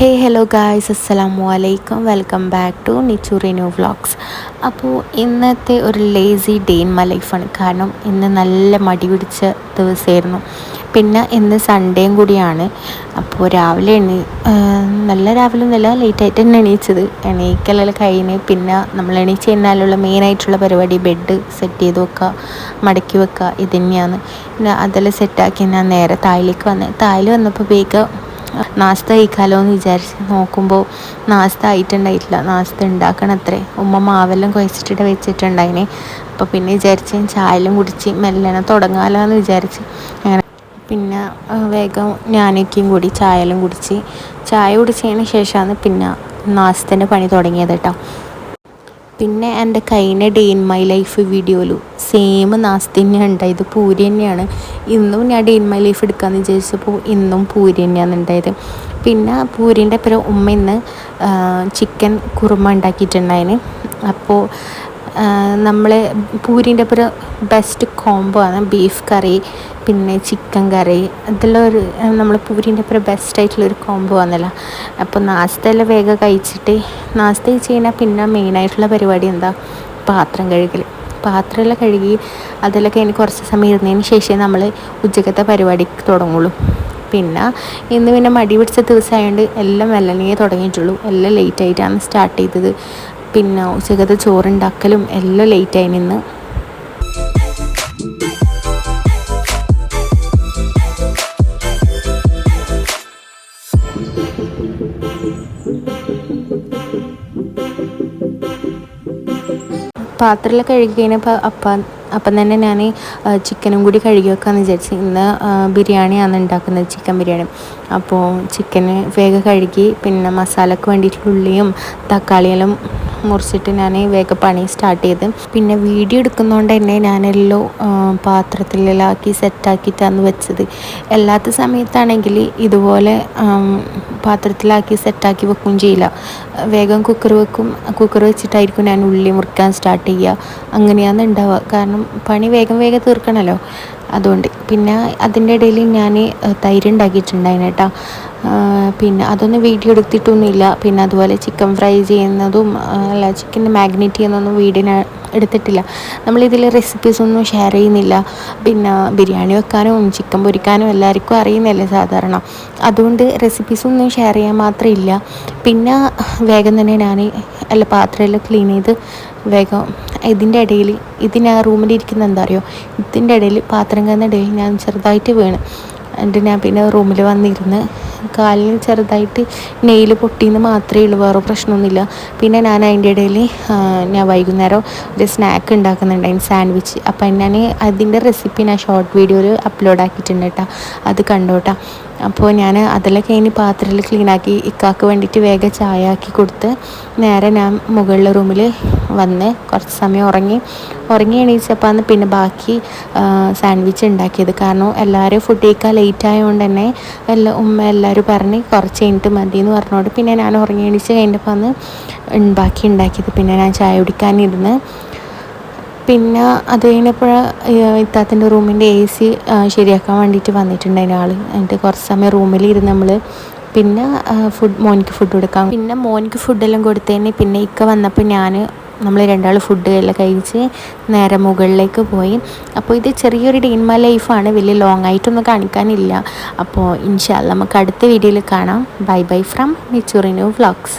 ഹേ hello guys അസ്സലാമു അലൈക്കും welcome back to നിച്ചുറിനു വ്ളോഗ്സ് അപ്പോൾ ഇന്നത്തെ ഒരു ലേസി ഡേ ഇൻ മൈ ലൈഫാണ് കാരണം ഇന്ന് നല്ല മടി പിടിച്ച ദിവസമായിരുന്നു. പിന്നെ ഇന്ന് സൺഡേയും കൂടിയാണ്. അപ്പോൾ രാവിലെ എണീ നല്ല രാവിലെ ഒന്നുമില്ല ലേറ്റായിട്ട് തന്നെ എണീച്ചത്. എണീക്കലെല്ലാം കഴിഞ്ഞ് പിന്നെ നമ്മൾ എണീച്ച് കഴിഞ്ഞാലുള്ള മെയിനായിട്ടുള്ള പരിപാടി ബെഡ് സെറ്റ് ചെയ്ത് വെക്കുക മടക്കി വെക്കുക ഇത് തന്നെയാണ്. പിന്നെ അതെല്ലാം സെറ്റാക്കി ഞാൻ നേരെ തായിലേക്ക് വന്ന്. തായിൽ വന്നപ്പോൾ വേഗം നാസ്ത കഴിക്കാമല്ലോ എന്ന് വിചാരിച്ച് നോക്കുമ്പോൾ നാസ്ത ആയിട്ടുണ്ടായിട്ടില്ല. നാസ്ത ഉണ്ടാക്കണം അത്രേ ഉമ്മ മാവെല്ലാം കുഴച്ചിട്ടിട്ട് വെച്ചിട്ടുണ്ടായിന്. അപ്പോൾ പിന്നെ വിചാരിച്ച് ചായലും കുടിച്ച് മെല്ലനെ തുടങ്ങാമല്ലോ എന്ന് വിചാരിച്ച് അങ്ങനെ പിന്നെ വേഗം ഞാനൊക്കെയും കൂടി ചായലും കുടിച്ച്. ചായ കുടിച്ചതിന് ശേഷമാണ് പിന്നെ നാസ്തന്റെ പണി തുടങ്ങിയത് കേട്ടോ. പിന്നെ എന്റെ കഴിഞ്ഞ ഡേ ഇൻ മൈ ലൈഫ് വീഡിയോയിലും സെയിം നാസ്തി തന്നെയാണ് ഉണ്ടായത് പൂരി തന്നെയാണ്. ഇന്നും ഞാൻ ഡേ ഇൻ മൈ ലൈഫ് എടുക്കാമെന്ന് വിചാരിച്ചപ്പോൾ ഇന്നും പൂരി തന്നെയാണ് ഉണ്ടായത്. പിന്നെ പൂരിന്റെ അപ്പുറം ഉമ്മ ഇന്ന് ചിക്കൻ കുറുമ ഉണ്ടാക്കിയിട്ടുണ്ടായിന്. അപ്പോൾ നമ്മൾ പൂരിന്റെ ഒപ്പം ബെസ്റ്റ് കോംബോ ആണ്. ബീഫ് കറി പിന്നെ ചിക്കൻ കറി ഇതെല്ലാം ഒരു നമ്മൾ പൂരിന്റെ ഒപ്പം ബെസ്റ്റ് ആയിട്ടുള്ളൊരു കോംബോ ആണല്ലോ. അപ്പോൾ നാസ്തയെല്ലാം വേഗം കഴിച്ചിട്ട് നാസ്ത കഴിച്ച് കഴിഞ്ഞാൽ പിന്നെ മെയിനായിട്ടുള്ള പരിപാടി എന്താ? പാത്രം കഴുകൽ പാത്രമെല്ലാം കഴുകി അതെല്ലാം കഴിഞ്ഞ് കുറച്ച് സമയം ഇരുന്നതിന് ശേഷമേ നമ്മൾ ഉച്ചക്കത്തെ പരിപാടിക്ക് തുടങ്ങുള്ളൂ. പിന്നെ ഇന്ന് പിന്നെ മടി പിടിച്ച ദിവസമായതുകൊണ്ട് എല്ലാം മെല്ലനെ തുടങ്ങിയിട്ടുള്ളൂ. എല്ലാം ലേറ്റായിട്ടാണ് സ്റ്റാർട്ട് ചെയ്തത്. പിന്നെ ഉച്ചക്കത്തെ ചോറുണ്ടാക്കലും എല്ലാം ലേറ്റായി നിന്ന്. പാത്രമെല്ലാം കഴുകി കഴിഞ്ഞപ്പോൾ അപ്പം അപ്പം തന്നെ ഞാൻ ചിക്കനും കൂടി കഴുകി വെക്കാമെന്ന് വിചാരിച്ചു ഇന്ന് ബിരിയാണിയാണ് ഉണ്ടാക്കുന്നത് ചിക്കൻ ബിരിയാണി. അപ്പോൾ ചിക്കന് വേഗം കഴുകി പിന്നെ മസാലക്ക് വേണ്ടിയിട്ടുള്ള ഉള്ളിയും തക്കാളിയെല്ലാം മുറിച്ചിട്ട് ഞാൻ വേഗം പണി സ്റ്റാർട്ട് ചെയ്ത്. പിന്നെ വീഡിയോ എടുക്കുന്നതുകൊണ്ട് തന്നെ ഞാനെല്ലാം പാത്രത്തിലാക്കി സെറ്റാക്കിയിട്ടാണ് വെച്ചത്. അല്ലാത്ത സമയത്താണെങ്കിൽ ഇതുപോലെ പാത്രത്തിലാക്കി സെറ്റാക്കി വെക്കുകയും ചെയ്യില്ല. വേഗം കുക്കർ വെക്കും കുക്കർ വെച്ചിട്ടായിരിക്കും ഞാൻ ഉള്ളി മുറിക്കാൻ സ്റ്റാർട്ട് ചെയ്യുക. അങ്ങനെയാണ് ഉണ്ടാവുക. കാരണം പണി വേഗം വേഗം തീർക്കണമല്ലോ അതുകൊണ്ട്. പിന്നെ അതിന്റെ ഇടയിൽ ഞാൻ തൈര് ഉണ്ടാക്കിയിട്ടുണ്ടായിരുന്നു കേട്ടോ. പിന്നെ അതൊന്നും വീഡിയോ എടുത്തിട്ടൊന്നുമില്ല. പിന്നെ അതുപോലെ ചിക്കൻ ഫ്രൈ ചെയ്യുന്നതും അല്ല ചിക്കൻ മാഗ്നേറ്റ് ചെയ്യുന്നതൊന്നും വീഡിയോ എടുത്തിട്ടില്ല. നമ്മളിതിൽ റെസിപ്പീസ് ഒന്നും ഷെയർ ചെയ്യുന്നില്ല. പിന്നെ ബിരിയാണി വെക്കാനും ചിക്കൻ പൊരിക്കാനും എല്ലാവർക്കും അറിയുന്നല്ലേ സാധാരണ. അതുകൊണ്ട് റെസിപ്പീസ് ഒന്നും ഷെയർ ചെയ്യാൻ മാത്രമില്ല പിന്നെ വേഗം തന്നെ ഞാൻ അല്ല പാത്രമെല്ലാം ക്ലീൻ ചെയ്ത് വേഗം ഇതിന്റെ ഇടയിൽ ഇതിന് ആ റൂമിലിരിക്കുന്ന എന്താ അറിയോ? ഇതിന്റെ ഇടയിൽ പാത്രം കന്ന ഇടയിൽ ഞാൻ ചെറുതായിട്ട് വീണ്. എന്നിട്ട് ഞാൻ പിന്നെ റൂമിൽ വന്നിരുന്ന് കാലിന് ചെറുതായിട്ട് നെയിൽ പൊട്ടിയെന്ന് മാത്രമേ ഉള്ളൂ വേറെ പ്രശ്നമൊന്നുമില്ല. പിന്നെ ഞാൻ അതിന്റെ ഇടയിൽ ഞാൻ വൈകുന്നേരം ഒരു സ്നാക്ക് ഉണ്ടാക്കുന്നുണ്ടായിരുന്നു സാൻഡ്വിച്ച് അപ്പം ഞാൻ അതിന്റെ റെസിപ്പി ഞാൻ ഷോർട്ട് വീഡിയോയിൽ അപ്ലോഡ് ആക്കിയിട്ടുണ്ട് കേട്ടോ. അത് കണ്ടോട്ടാ അപ്പോൾ ഞാൻ അതിലൊക്കെ കഴിഞ്ഞ് പാത്രത്തിൽ ക്ലീനാക്കി ഇക്കാക്ക് വേണ്ടിയിട്ട് വേഗം ചായ ആക്കി കൊടുത്ത് നേരെ ഞാൻ മുകളിലെ റൂമിൽ വന്ന് കുറച്ച് സമയം ഉറങ്ങി. ഉറങ്ങി എണീച്ചപ്പോൾ പിന്നെ ബാക്കി സാൻഡ്വിച്ച് ഉണ്ടാക്കിയത്. കാരണം എല്ലാവരും ഫുഡ് കഴിക്കാൻ ലേറ്റ് ആയതുകൊണ്ട് തന്നെ എല്ലാ ഉമ്മ എല്ലാവരും പറഞ്ഞ് കുറച്ച് കഴിഞ്ഞിട്ട് മതി എന്ന് പറഞ്ഞോണ്ട് പിന്നെ ഞാൻ ഉറങ്ങി എണീച്ച് കഴിഞ്ഞപ്പോൾ അന്ന് ബാക്കി ഉണ്ടാക്കിയത്. പിന്നെ ഞാൻ ചായ കുടിക്കാനിരുന്ന് പിന്നെ അത് കഴിഞ്ഞപ്പോൾ ഇത്താത്തിന്റെ റൂമിന്റെ എ സി ശരിയാക്കാൻ വേണ്ടിയിട്ട് വന്നിട്ടുണ്ടായിരുന്നു ആൾ എന്നിട്ട് കുറച്ച് സമയം റൂമിലിരുന്ന് നമ്മൾ പിന്നെ ഫുഡ് മോനിക്ക് ഫുഡ് കൊടുക്കാം പിന്നെ മോനിക്ക് ഫുഡെല്ലാം കൊടുത്തതിന് പിന്നെ ഇക്ക വന്നപ്പോൾ ഞാൻ നമ്മൾ രണ്ടാൾ ഫുഡ് എല്ലാം കഴിച്ച് നേരെ മുകളിലേക്ക് പോയി. അപ്പോൾ ഇത് ചെറിയൊരു ഡീൻമ ലൈഫാണ് വലിയ ലോങ് ആയിട്ടൊന്നും കാണിക്കാനില്ല. അപ്പോൾ ഇൻഷാല്ല നമുക്ക് അടുത്ത വീഡിയോയിൽ കാണാം. ബൈ ബൈ ഫ്രം മിച്ചുറിനു വ്ളോഗ്സ്.